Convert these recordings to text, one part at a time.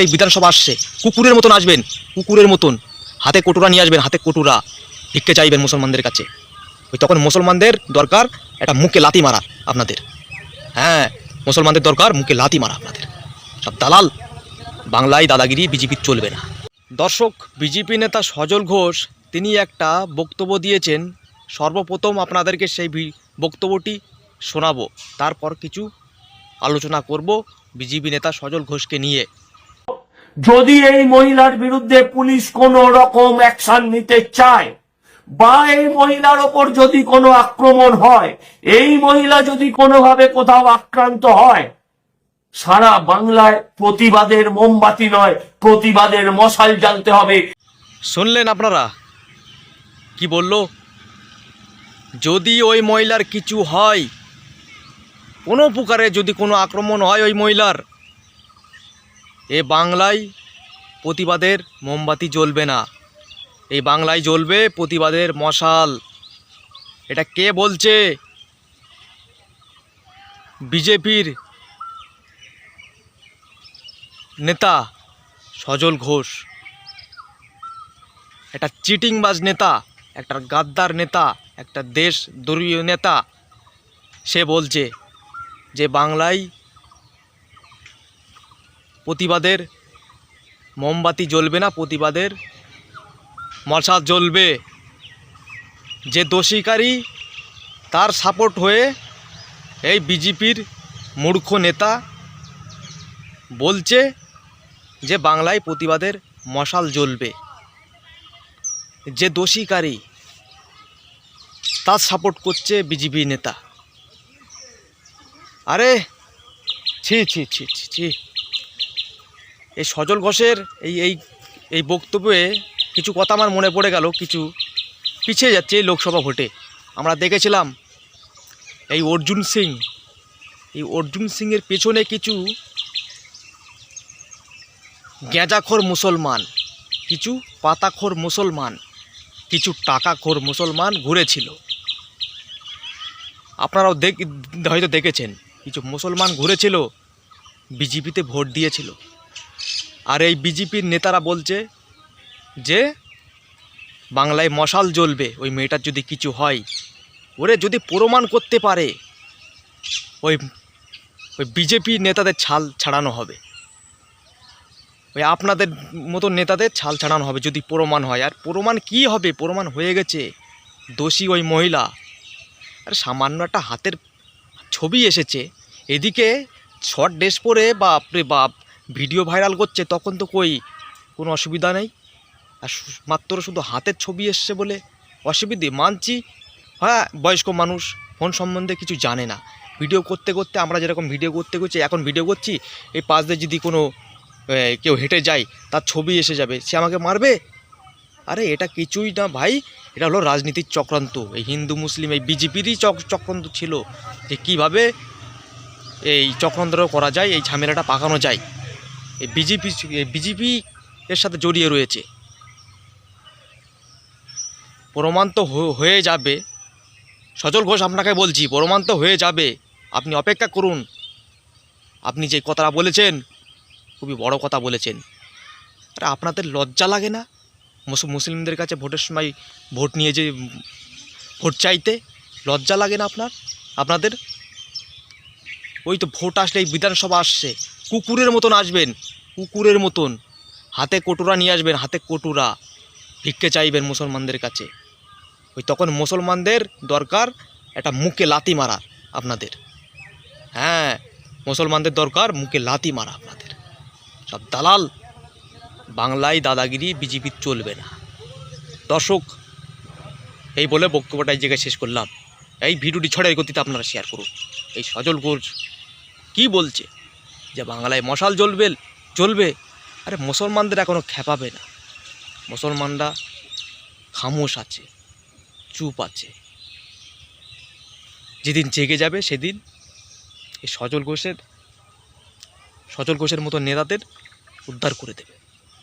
এই বিধানসভা আসছে। কুকুরের মতন আসবেন, কুকুরের মতন। হাতে কটুরা নিয়ে আসবেন, হাতে কটুরা। ভিক্ষে চাইবেন মুসলমানদের কাছে। ওই তখন মুসলমানদের দরকার একটা মুখে লাতি মারা আপনাদের। হ্যাঁ মুসলমানদের দরকার মুখে লাতি মারা আপনাদের। সব দালাল। বাংলায় দাদাগিরি বিজেপির চলবে না। দর্শক, বিজেপি নেতা সজল ঘোষ, তিনি একটা বক্তব্য দিয়েছেন। সর্বপ্রথম আপনাদেরকে সেই বক্তব্যটি শোনাবো। তারপর কিছু আলোচনা করব বিজেপি নেতা সজল ঘোষকে নিয়ে। যদি এই মহিলার বিরুদ্ধে পুলিশ কোন রকম অ্যাকশন নিতে চায়, বা এই মহিলার ওপর যদি কোনো আক্রমণ হয়, এই মহিলা যদি কোনোভাবে কোথাও আক্রান্ত হয়, সারা বাংলায় প্রতিবাদের মোমবাতি নয়, প্রতিবাদের মশাল জ্বালতে হবে। শুনলেন আপনারা? কি বলল? যদি ওই মহিলার কিছু হয়, কোনো প্রকারে যদি কোনো আক্রমণ হয় ওই মহিলার এ বাংলায় প্রতিবাদের মোমবাতি জ্বলবে না। এই বাংলায় জ্বলবে প্রতিবাদের মশাল। এটা কে বলছে? বিজেপির নেতা সজল ঘোষ। একটা চিটিংবাজ নেতা, একটা গাদ্দার নেতা, একটা দেশ দলীয় নেতা, সে বলছে যে বাংলায় প্রতিবাদের, মোমবাতি জ্বলবে না, প্রতিবাদের মশা জ্বলবে। যে দোষীকারী তার সাপোর্ট হয়ে এই বিজেপির মূর্খ নেতা বলছে যে বাংলায় প্রতিবাদের মশাল জ্বলবে। যে দোষীকারী তার সাপোর্ট করছে বিজেপি নেতা। আরে, ছি ছি ছি ছি ছি। এই সজল ঘোষের এই এই এই বক্তব্যে কিছু কথা আমার মনে পড়ে গেল, কিছু পিছিয়ে যাচ্ছে এই লোকসভা ভোটে। আমরা দেখেছিলাম এই অর্জুন সিং, এই অর্জুন সিংয়ের পেছনে কিছু গেঁজাখোর মুসলমান, কিছু পাতাখোর মুসলমান, কিছু টাকাখোর মুসলমান ঘুরেছিল। আপনারাও দেখ, হয়তো দেখেছেন, কিছু মুসলমান ঘুরেছিল, বিজেপিতে ভোট দিয়েছিল। আর এই বিজেপির নেতারা বলছে যে, বাংলায় মশাল জ্বলবে, ওই মেয়েটার যদি কিছু হয়। ওরে, যদি প্রমাণ করতে পারে, ওই ওই বিজেপি নেতাদের ছাল ছাড়ানো হবে। ওই আপনাদের মতো নেতাদের ছাল ছাড়ানো হবে যদি প্রমাণ হয়। আর প্রমাণ কি হবে? প্রমাণ হয়ে গেছে, দোষী ওই মহিলা। আর সামান্য একটা হাতের ছবি এসেছে। এদিকে শর্ট ড্রেস পরে বাপরে বাপ ভিডিও ভাইরাল করছে, তখন তো কই? কোনো অসুবিধা নেই। আর মাত্র শুধু হাতের ছবি এসছে বলে অসুবিধে। মানছি হ্যাঁ বয়স্ক মানুষ, ফোন সম্বন্ধে কিছু জানে না। ভিডিও করতে করতে আমরা যেরকম ভিডিও করতে করছি, এখন ভিডিও করছি, এই পাশ দিয়ে যদি কোনো কেউ হেঁটে যায়, তার ছবি এসে যাবে। সে আমাকে মারবে? আরে, এটা কিছুই না ভাই, এটা হলো রাজনীতির চক্রান্ত। এই হিন্দু, মুসলিম, এই বিজেপিরই চক, চক্রান্ত ছিল যে কীভাবে এই চক্রান্তটা করা যায়, এই ঝামেলাটা পাকানো যায়। এই বিজেপি বিজেপি এর সাথে জড়িয়ে রয়েছে। প্রমাণ তো হয়ে যাবে। সজল ঘোষ আপনাকে বলছি প্রমাণ তো হয়ে যাবে। আপনি অপেক্ষা করুন। আপনি যে কথাটা বলেছেন, খুবই বড় কথা বলেছেন। আরে আপনাদের লজ্জা লাগে না? মুসলিমদের কাছে ভোটের সময় ভোট নিয়ে যে ভোট চাইতে, লজ্জা লাগে না আপনার? আপনাদের? ওই তো ভোট আসলে এই বিধানসভা আসছে। কুকুরের মতন আসবেন, কুকুরের মতন। হাতে কটুরা নিয়ে আসবেন, হাতে কটুরা। ভিক্ষে চাইবেন মুসলমানদের কাছে। ওই তখন মুসলমানদের দরকার একটা মুখে লাতি মারা আপনাদের। হ্যাঁ মুসলমানদের দরকার মুখে লাতি মারা আপনাদের। সব দালাল। বাংলায় দাদাগিরি বিজেপির চলবে না। দর্শক, এই বলে বক্তব্যটা এই জায়গায় শেষ করলাম। এই ভিডিওটি ছড়াই গতিতে আপনারা শেয়ার করুন। এই সজল ঘোষ কী বলছে? যে বাংলায় মশাল জ্বলবে জ্বলবে। আরে মুসলমানদের এখনও খেপাবে না। মুসলমানরা খামোশ আছে, চুপ আছে। যেদিন জেগে যাবে সেদিন এই সজল ঘোষের সজল ঘোষের মতো নেতাদের উদ্ধার করে দেবে।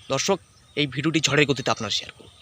দর্শক, এই ভিডিওটি ঝড়ের গতিতে আপনারা শেয়ার করুন।